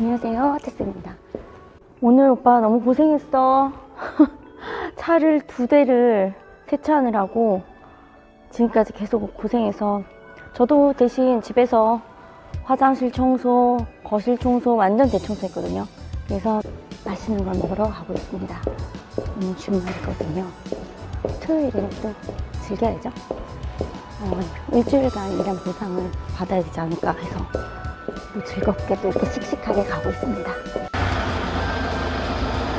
안녕하세요, 테스입니다. 오늘 오빠 너무 고생했어. 차를 두 대를 세차하느라고 지금까지 계속 고생해서 저도 대신 집에서 화장실 청소, 거실 청소 완전 대청소했거든요. 그래서 맛있는 걸 먹으러 가고 있습니다. 오늘 주말이거든요. 토요일에는 또 즐겨야죠. 어, 일주일간 일한 보상을 받아야 되지 않을까 해서 또 즐겁게 또 이렇게 씩씩하게 가고 있습니다.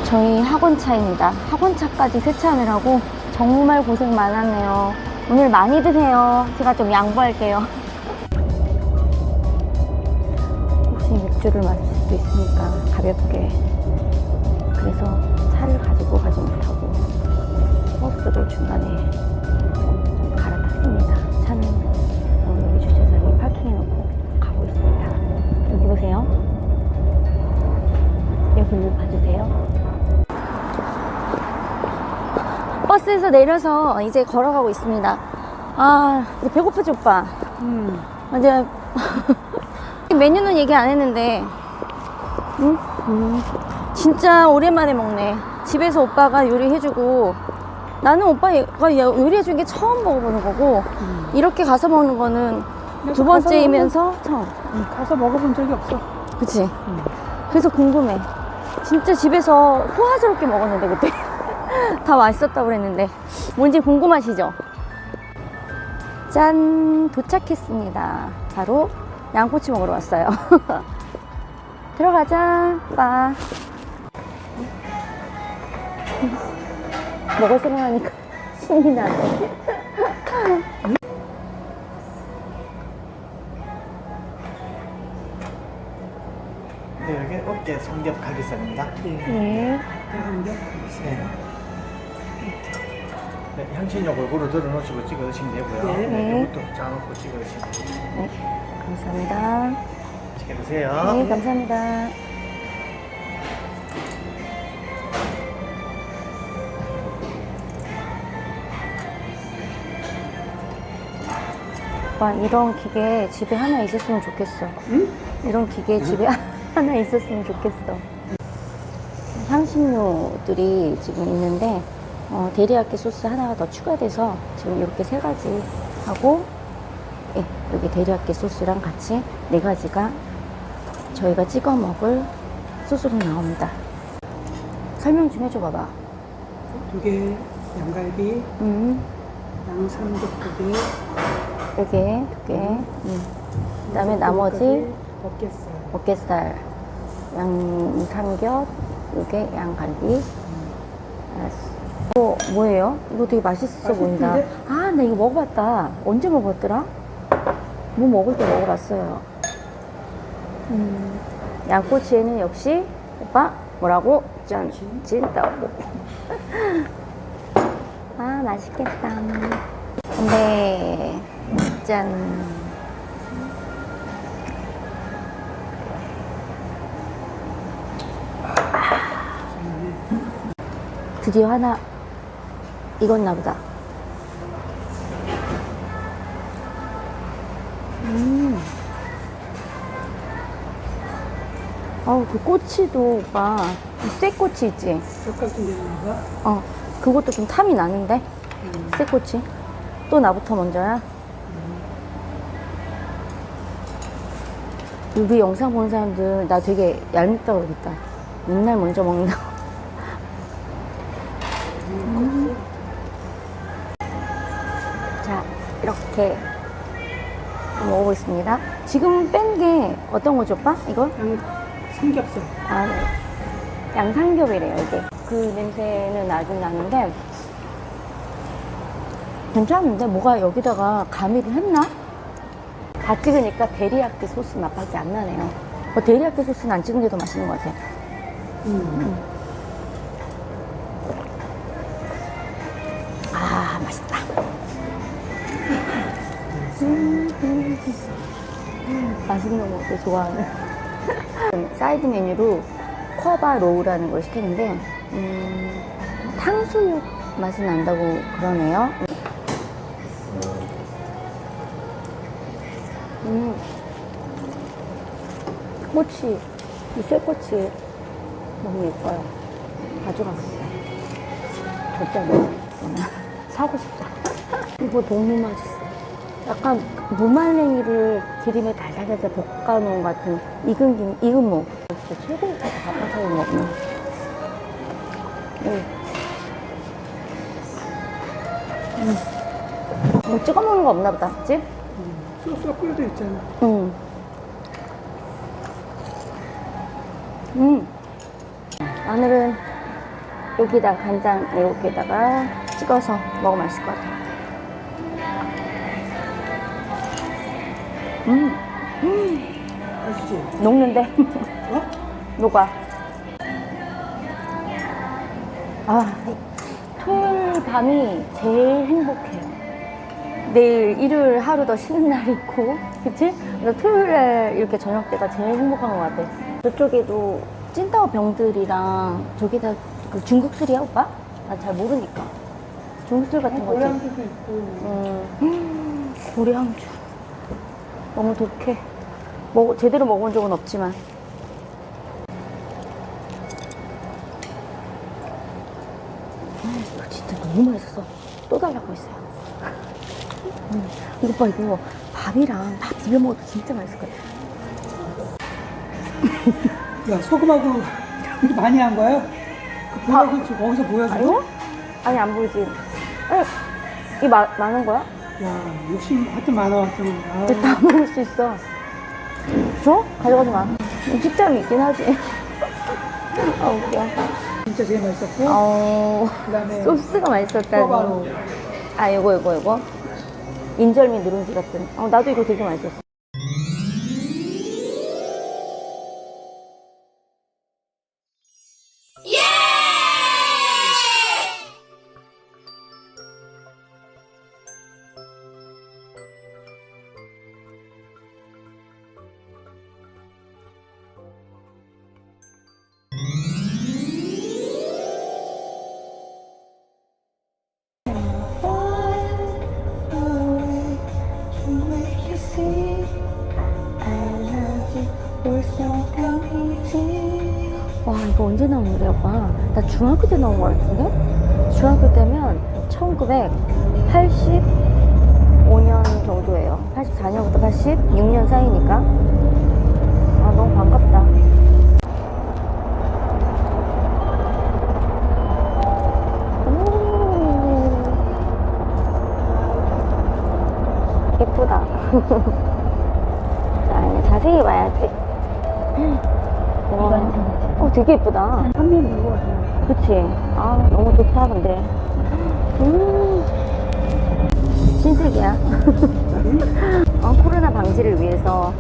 저희 학원차입니다. 학원차까지 세차하느라고 정말 고생 많았네요. 오늘 많이 드세요. 제가 좀 양보할게요. 혹시 맥주를 마실 수도 있으니까 가볍게. 그래서 차를 가지고 가지 못하고 버스를 중간에 좀 갈아탔습니다. 차는 어, 여기 주차장에 파킹해놓고 보세요. 여기를 봐주세요. 버스에서 내려서 이제 걸어가고 있습니다. 아, 이제 배고프지, 오빠? 음. 이제 메뉴는 얘기 안 했는데, 응? 음. 진짜 오랜만에 먹네. 집에서 오빠가 요리해주고, 나는 오빠가 요리해준 게 처음 먹어보는 거고, 이렇게 가서 먹는 거는 두 번째이면서 처음. 음, 가서 먹어본 적이 없어. 그치? 음. 그래서 궁금해. 진짜 집에서 호화스럽게 먹었는데, 그때. 다 맛있었다고 그랬는데. 뭔지 궁금하시죠? 짠! 도착했습니다. 바로 양꼬치 먹으러 왔어요. 들어가자, 오빠. 먹을 생각하니까 신이 나네. 네, 여기 어깨 성겹 가기살입니다. 네. 대한민국 네. 네, 향신료 골고루 들어놓으시고 찍어 드시면 되고요. 네. 네. 이것도 짜놓고 찍어 드시면 돼요. 네. 감사합니다. 맛있게 드세요. 네, 감사합니다. 오빠, 이런 기계 집에 하나 있었으면 좋겠어. 응? 이런 기계 집에 하나 있었으면 좋겠어. 향신료들이 지금 있는데, 어, 데리야끼 소스 하나가 더 추가돼서 지금 이렇게 세 가지 하고, 예, 여기 데리야끼 소스랑 같이 네 가지가 저희가 찍어 먹을 소스로 나옵니다. 설명 좀 해줘 봐봐. 두 개, 양갈비, 음, 양삼겹 두 개, 여기 두 개. 음. 그다음에 나머지 어깨살. 어깨살, 양 삼겹, 요게 양갈비. 어, 뭐예요? 이거 되게 맛있어 보인다. 아, 나 이거 먹어봤다. 언제 먹었더라? 뭐 먹을 때 먹어봤어요. 음, 양꼬치에는 역시 오빠 뭐라고? 짠, 찐떡. 아, 맛있겠다. 네, 짠. 드디어 하나 익었나 보다. 음. 아우, 그 꼬치도 오빠, 이 쇠꼬치 있지? 어, 그것도 좀 탐이 나는데? 쇠꼬치? 또 나부터 먼저야? 우리 영상 보는 사람들 나 되게 얄밉다고 그러겠다. 맨날 먼저 먹는다 이렇게 먹어보겠습니다. 지금 뺀 게 어떤 거죠, 오빠? 이거? 양 삼겹살. 아, 네. 양상겹이래요, 이게. 그 냄새는 나긴 나는데, 괜찮은데, 뭐가 여기다가 가미를 했나? 다 찍으니까 데리야끼 소스 맛밖에 안 나네요. 어, 데리야끼 소스는 안 찍은 게 더 맛있는 것 같아. 음. 아, 맛있다. 맛있는 거 되게 좋아하는. 사이드 메뉴로 쿼바 로우라는 걸 시켰는데, 음, 탕수육 맛이 난다고 그러네요. 음. 꼬치 이 쇠꼬치 너무 예뻐요. 가져가고 싶다. 절대 안 돼. 사고 싶다. 이거 너무 맛있어. 약간 무말랭이를 기름에 달달달달 볶아놓은 것 같은 익은 김, 익은 무. 진짜 최고의 밥바사를 먹네. 응. 음. 뭐 찍어 먹는 거 없나 보다, 그치? 소스가 뿌려져 있잖아. 응. 음. 마늘은 여기다 간장 이렇게다가 찍어서 먹으면 맛있을 것 같아요. 음, 맛있지? 녹는데? 어? 녹아. 아, 토요일 밤이 제일 행복해요. 내일 일요일 하루 더 쉬는 날이 있고, 그치? 그래서 토요일에 이렇게 저녁 때가 제일 행복한 것 같아. 저쪽에도 찐따오 병들이랑 저기다 그 중국 술이야, 오빠? 나 잘 모르니까. 중국 술 같은 거지? 고량주도 있고. 음, 고량주. 너무 독해. 먹, 제대로 먹어본 적은 없지만. 음, 이거 진짜 너무 맛있어서 또 달라고 했어요. 음, 이거 봐, 이거 밥이랑 밥 비벼 먹어도 진짜 맛있을 거야. 야, 소금하고 이렇게 많이 한 거야? 그 지금 거기서 보여줘? 아니요? 아니, 안 보이지? 어, 이 마, 많은 거야? 야, 욕심 하여튼 많아왔잖아. 아, 근데 다 먹을 수 있어. 줘? 가져가지 마. 식감이 있긴 하지. 아, 웃겨. 진짜 제일 맛있었고. 어, 그 다음에 소스가 맛있었다니. 꼬바로. 아, 요거, 요거, 요거. 인절미 누룽지 같은. 어, 나도 이거 되게 맛있었어. 이거 언제 나온 노래야 오빠? 나 중학교 때 나온 거 같은데? 중학교 때면 1985년 정도예요 84년부터 86년 사이니까 아 너무 반갑다 오. 예쁘다 자 자세히 봐야지 와, 어, 되게 예쁘다. 한면 이거 같아. 그치? 아, 너무 좋다, 근데. 음, 신세계야. 어, 코로나 방지를 위해서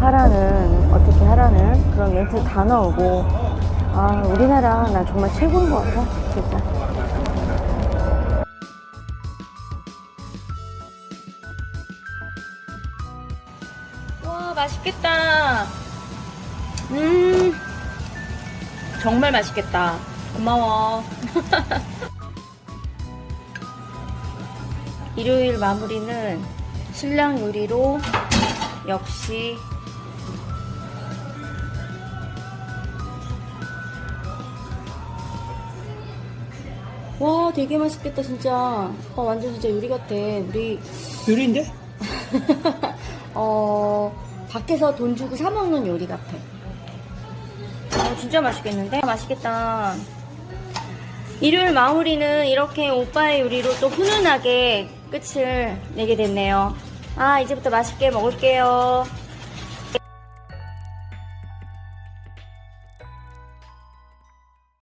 하라는, 어떻게 하라는 그런 멘트 다 나오고. 아, 우리나라 나 정말 최고인 것 같아, 진짜. 와, 맛있겠다. 음, 정말 맛있겠다. 고마워. 일요일 마무리는 신랑 요리로 역시 와 되게 맛있겠다 진짜 어, 완전 진짜 요리 같아 우리 요리인데? 어 밖에서 돈 주고 사 먹는 요리 같아 어, 진짜 맛있겠는데? 맛있겠다. 일요일 마무리는 이렇게 오빠의 요리로 또 훈훈하게 끝을 내게 됐네요. 아, 이제부터 맛있게 먹을게요.